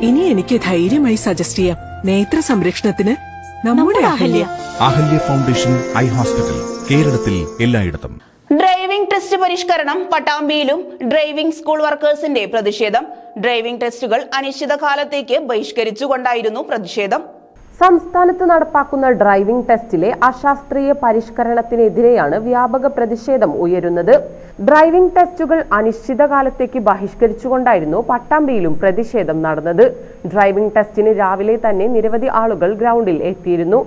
ഇനി എനിക്ക് ധൈര്യമായി സജസ്റ്റ് ചെയ്യാം. നേത്ര സംരക്ഷണത്തിന് നമ്മുടെ Ahalya. Ahalya. Foundation eye hospital കേരളത്തിൽ എല്ലായിടത്തും. ഡ്രൈവിംഗ് ടെസ്റ്റ് പരിഷ്കരണം പട്ടാമ്പിയിലും ഡ്രൈവിംഗ് സ്കൂൾ വർക്കേഴ്സിന്റെ പ്രതിഷേധം. ഡ്രൈവിംഗ് ടെസ്റ്റുകൾ അനിശ്ചിതകാലത്തേക്ക് ബഹിഷ്കരിച്ചുകൊണ്ടായിരുന്നു പ്രതിഷേധം. സംസ്ഥാനത്ത് നടപ്പാക്കുന്ന ഡ്രൈവിംഗ് ടെസ്റ്റിലെ അശാസ്ത്രീയ പരിഷ്കരണത്തിനെതിരെയാണ് വ്യാപക പ്രതിഷേധം ഉയരുന്നത്. ഡ്രൈവിംഗ് ടെസ്റ്റുകൾ അനിശ്ചിതകാലത്തേക്ക് ബഹിഷ്കരിച്ചുകൊണ്ടായിരുന്നു പട്ടാമ്പിയിലും പ്രതിഷേധം നടന്നത്. ഡ്രൈവിംഗ് ടെസ്റ്റിന് രാവിലെ തന്നെ നിരവധി ആളുകൾ ഗ്രൗണ്ടിൽ എത്തിയിരുന്നു.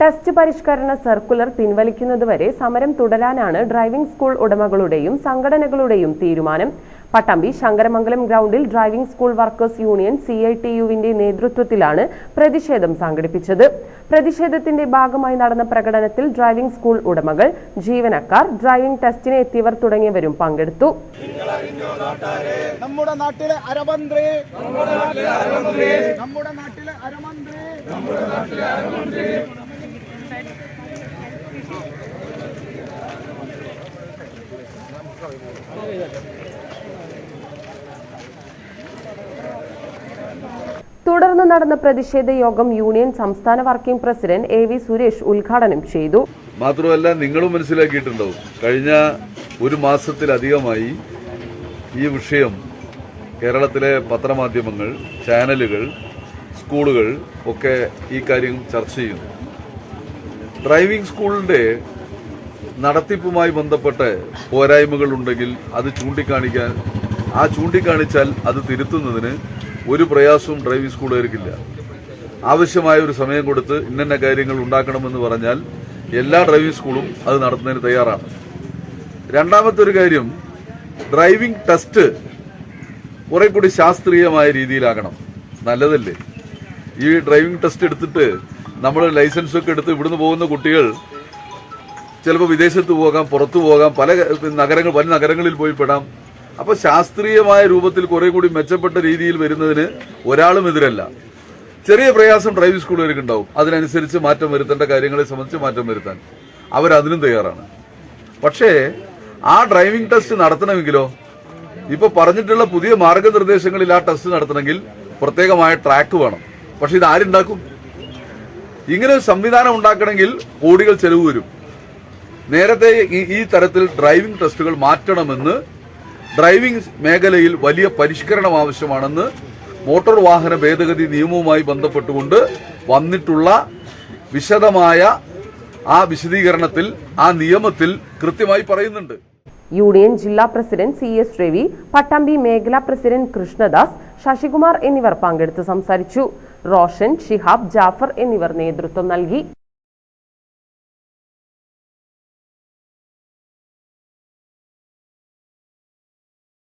ടെസ്റ്റ് പരിഷ്കരണ സർക്കുലർ പിൻവലിക്കുന്നതുവരെ സമരം തുടരാനാണ് ഡ്രൈവിംഗ് സ്കൂൾ ഉടമകളുടെയും സംഘടനകളുടെയും തീരുമാനം. പട്ടാമ്പി ശങ്കരമംഗലം ഗ്രൗണ്ടിൽ driving school workers union C I T യുവിന്റെ നേതൃത്വത്തിലാണ് പ്രതിഷേധം സംഘടിപ്പിച്ചത്. പ്രതിഷേധത്തിന്റെ ഭാഗമായി നടന്ന പ്രകടനത്തിൽ ഡ്രൈവിംഗ് സ്കൂൾ ഉടമകൾ ജീവനക്കാർ ഡ്രൈവിംഗ് ടെസ്റ്റിന് എത്തിയവർ തുടങ്ങിയവരും പങ്കെടുത്തു. നമ്മുടെ നാട്ടിലെ അരമന്ത്രി നമ്മുടെ നാട്ടിലെ അരമന്ത്രി തുടർന്ന് നടന്ന പ്രതിഷേധ യോഗം യൂണിയൻ സംസ്ഥാന working president A V Suresh ഉദ്ഘാടനം ചെയ്തു. മാത്രമല്ല നിങ്ങളും മനസ്സിലാക്കിയിട്ടുണ്ടാവും. കഴിഞ്ഞ ഒരു മാസത്തിലധികമായി ഈ വിഷയം കേരളത്തിലെ പത്രമാധ്യമങ്ങൾ ചാനലുകൾ സ്കൂളുകൾ ഒക്കെ ഈ കാര്യം ചർച്ച ചെയ്യുന്നു. ഡ്രൈവിംഗ് സ്കൂളിന്റെ നടത്തിപ്പുമായി ബന്ധപ്പെട്ട് പോരായ്മകൾ ഉണ്ടെങ്കിൽ അത് ചൂണ്ടിക്കാണിക്കാൻ ആ ചൂണ്ടിക്കാണിച്ചാൽ അത് തിരുത്തുന്നതിന് ഒരു പ്രയാസവും ഡ്രൈവിംഗ് സ്കൂളുകാർക്കില്ല ആവശ്യമായ ഒരു സമയം കൊടുത്ത് ഇന്നന്ന കാര്യങ്ങൾ ഉണ്ടാക്കണമെന്ന് പറഞ്ഞാൽ എല്ലാ ഡ്രൈവിംഗ് സ്കൂളും അത് നടത്തുന്നതിന് തയ്യാറാണ്. രണ്ടാമത്തെ ഒരു കാര്യം ഡ്രൈവിംഗ് ടെസ്റ്റ് കുറെ കൂടി ശാസ്ത്രീയമായ രീതിയിലാകണം. നല്ലതല്ലേ? ഈ ഡ്രൈവിംഗ് ടെസ്റ്റ് എടുത്തിട്ട് നമ്മൾ ലൈസൻസ് ഒക്കെ എടുത്ത് ഇവിടുന്ന് പോകുന്ന കുട്ടികൾ ചിലപ്പോൾ വിദേശത്ത് പോകാം പുറത്തു പോകാം പല നഗരങ്ങൾ പല നഗരങ്ങളിൽ പോയി പെടാം. അപ്പൊ ശാസ്ത്രീയമായ രൂപത്തിൽ കുറെ കൂടി മെച്ചപ്പെട്ട രീതിയിൽ വരുന്നതിന് ഒരാളും എതിരല്ല. ചെറിയ പ്രയാസം ഡ്രൈവിംഗ് സ്കൂളുകാർക്ക് ഉണ്ടാവും. അതിനനുസരിച്ച് മാറ്റം വരുത്തേണ്ട കാര്യങ്ങളെ സംബന്ധിച്ച് മാറ്റം വരുത്താൻ. അവരതിനും തയ്യാറാണ്. പക്ഷേ ആ ഡ്രൈവിംഗ് ടെസ്റ്റ് നടത്തണമെങ്കിലോ? ഇപ്പൊ പറഞ്ഞിട്ടുള്ള പുതിയ മാർഗനിർദ്ദേശങ്ങളിൽ ആ ടെസ്റ്റ് നടത്തണമെങ്കിൽ പ്രത്യേകമായ ട്രാക്ക് വേണം. പക്ഷെ ഇത് ആരുണ്ടാക്കും? ഇങ്ങനെ ഒരു സംവിധാനം ഉണ്ടാക്കണമെങ്കിൽ കോടികൾ ചെലവ് വരും. നേരത്തെ ഈ തരത്തിൽ ഡ്രൈവിംഗ് ടെസ്റ്റുകൾ മാറ്റണമെന്ന് ഡ്രൈവിംഗ് മേഖലയിൽ വലിയ പരിഷ്കരണം ആവശ്യമാണെന്ന് മോട്ടോർ വാഹന ഭേദഗതി നിയമവുമായി ബന്ധപ്പെട്ടുകൊണ്ട് വന്നിട്ടുള്ള വിശദമായ ആ വിശദീകരണത്തിൽ ആ നിയമത്തിൽ കൃത്യമായി പറയുന്നുണ്ട്. യൂണിയൻ ജില്ലാ president C S Ravi Pattambi മേഖലാ പ്രസിഡന്റ് കൃഷ്ണദാസ് ശശികുമാർ എന്നിവർ പങ്കെടുത്ത് സംസാരിച്ചു. റോഷൻ ഷിഹാബ് ജാഫർ എന്നിവർ നേതൃത്വം നൽകി.